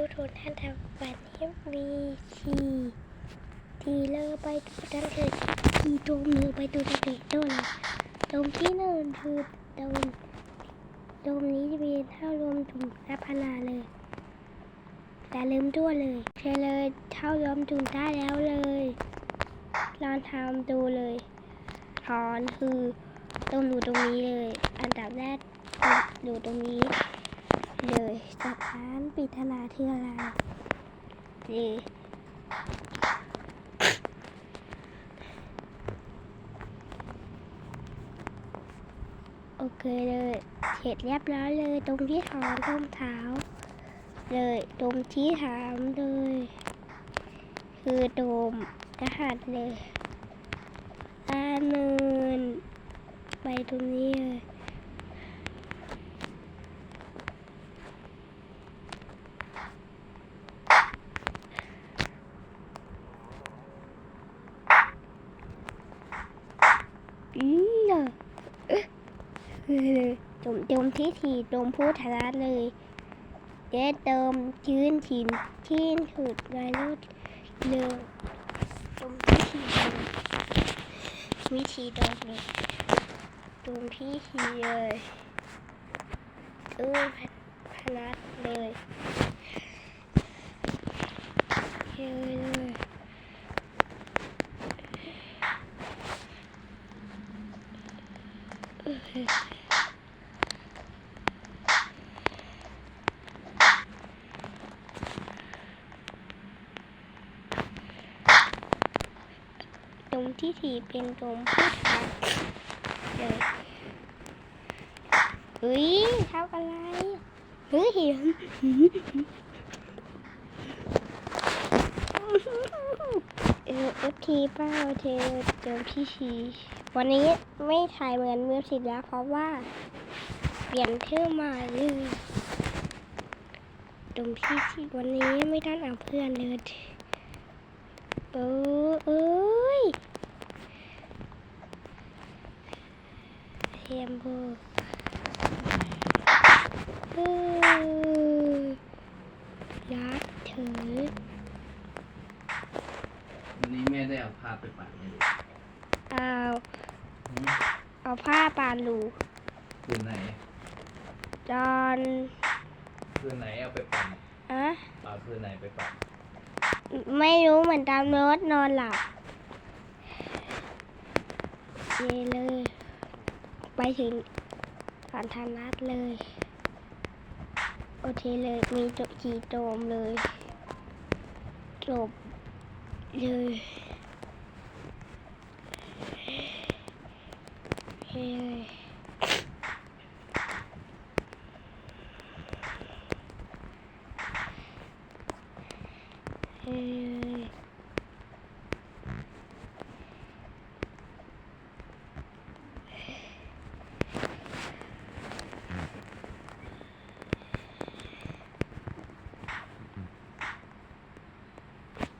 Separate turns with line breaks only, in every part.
ทุกคนท่านทำวันนี้มีทีทีเลอร์ไปดูตั้งแต่ทีตรงมือไปดูตั้งแต่ต้นตรงที่หนึ่งคือตรงตรงนี้จะเป็นเท่ารวมถุงรับพนาเลย แต่ลืมตัวเลยเชญเลยเท่ารวมถุงได้แล้วเลยลองทำดูเลยถอนคือต้องดูตรงนี้เลย อันดับแรกดูตรงนี้ เลยจากนั้นปิดธนาที่อะไรนี่โอเคเลยเสร็จเรียบร้อยเลยตรงที่ถอนต้มเท้า เลยตรงที่ถามเลย คือโดมกระหัสเลยอาเนินไปตรงนี้เลย อืมเอ๊ะจมจมที่ถีจมพูดทาเลยเด็ดเติมยืนถิ่นที่ถุดไวรุดเลยจมที่ถีเลยวิธีโดมเลยจมที่ถีเลยเออพนัดเลยเฮ้ย เลยตรงที่สี่เป็นตรงผู้ชายเลยเฮ้ยทำอะไรเฮ้ยเห็นเออเอฟทีเป้าเทเจอพี่ชีวันนี้ไม่ถ่ายเหมือนเมื่อสิแล้วเพราะว่า เปลี่ยนเทื่อมาเลยตรงพี่ชีวันนี้ไม่ได้เอาเพื่อนเลย เออเอ้ยเทียมโบเออรัดถือ
วันนี้แม่ได้เอาพาไปปั่นให้ดู
เอา
หืม
เอาผ้าปานหลู
คืนไหน
จอน
คืนไหนเอาไปปั่น
อะ
เอาคืนไหนไปปั่น
ไม่รู้เหมือนตามรถนอนหลับเยเลย ไปถึงผ่านทางนัดเลย โอเคเลย มีจจีโตมเลยจบเลยเฮ้ ยเฮ้ย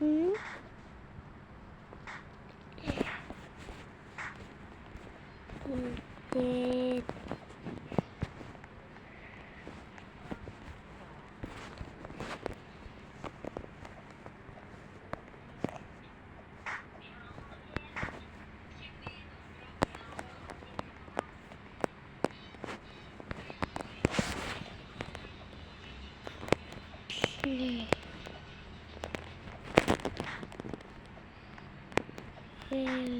อืมอืมเจ็ดนี่เฮ้ย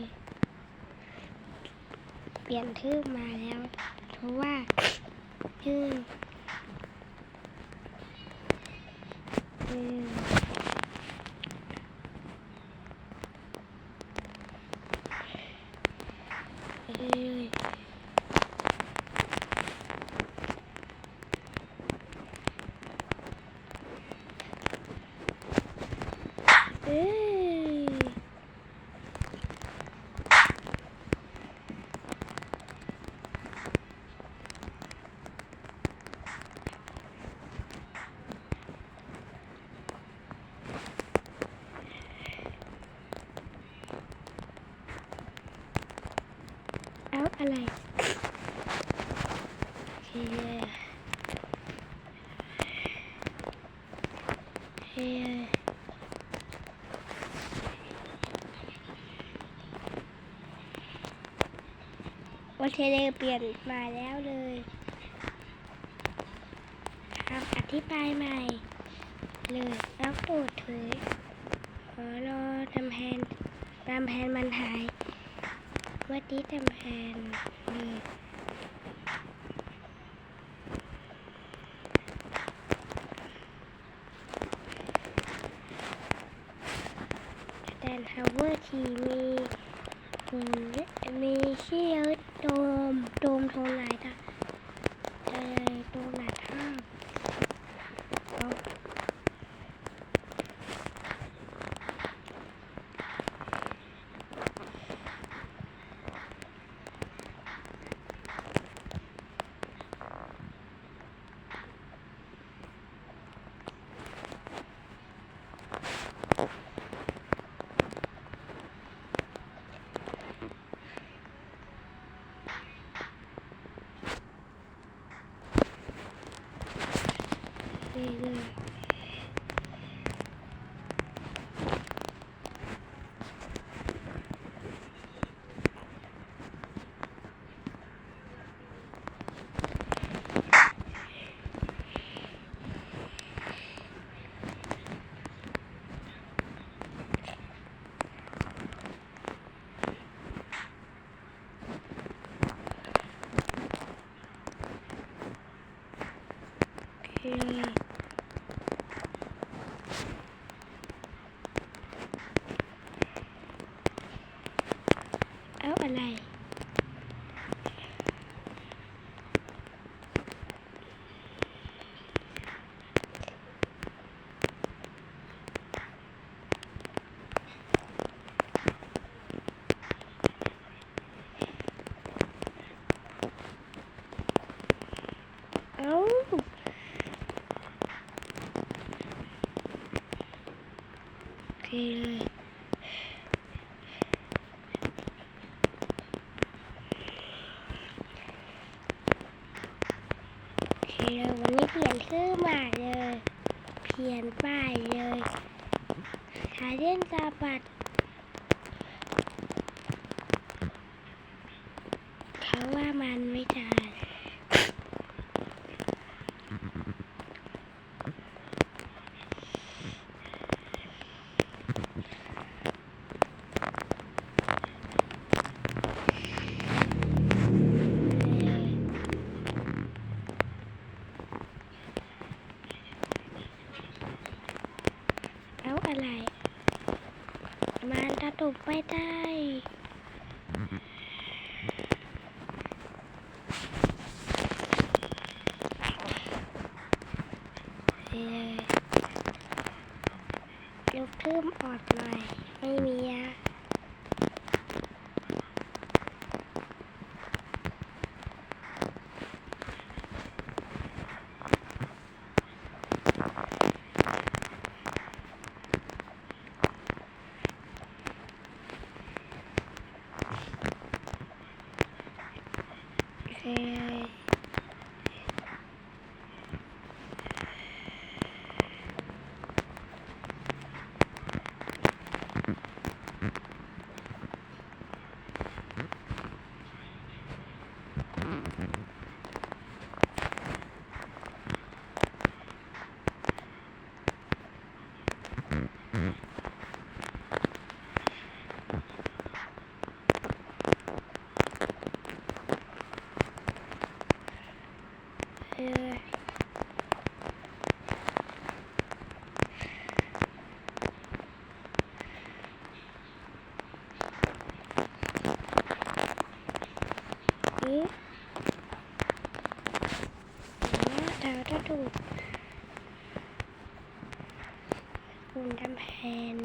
เปลี่ยนชื่อมาแล้ว เพราะว่าชื่อเออเอ้ยเอ้ย เอะไร โอเคเอ่อโอเคเลเปลี่ยนมาแล้วเลยครับอธิบายใหม่ เลยแล้วโปรดเถยขอรอทำแผนตามแผนมันหาย วัดที่ทำแทนเลยแตนฮาวเวอร์ทีมีอืมมีชื่อโดมโดมโทนไหนตาเออโดมไหนท่าเอา เรื่อยๆโอเค เอาอะไร เอาโอเคเลยโอเคเลยวัน นี้อมาเลย เพียนป้ายเลยหาเล่นตาปัดเขาว่ามันไม่จ่าย เอาอะไร มันกไม่ได้เอ่อยกเพิ่มออดหน่อย ไม่มียา โอเคเอออือ ดาวถ้าถูกคุณทำแผน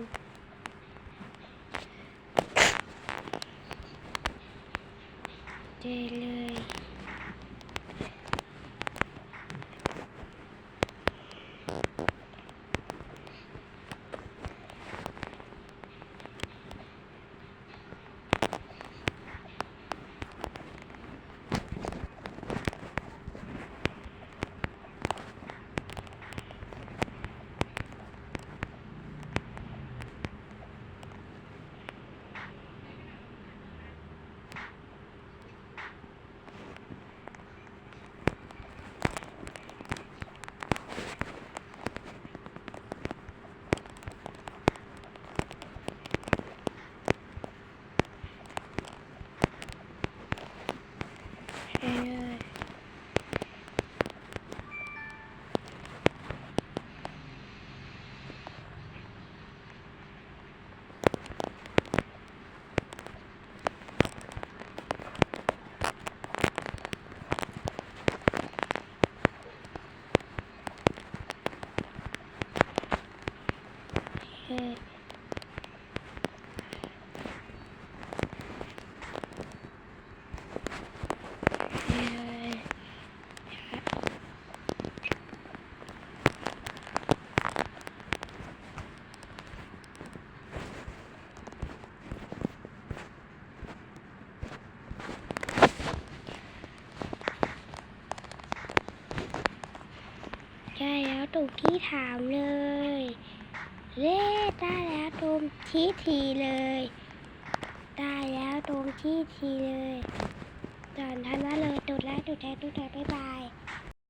เจล Okay. ่งที่ถามเลยเล่ได้แล้วตรงที่ทีเลย ได้แล้วตรงที่ทีเลยตอนทันว่าเลยตุดแล้วตุดแล้วตุดแล้วบ๊ายบาย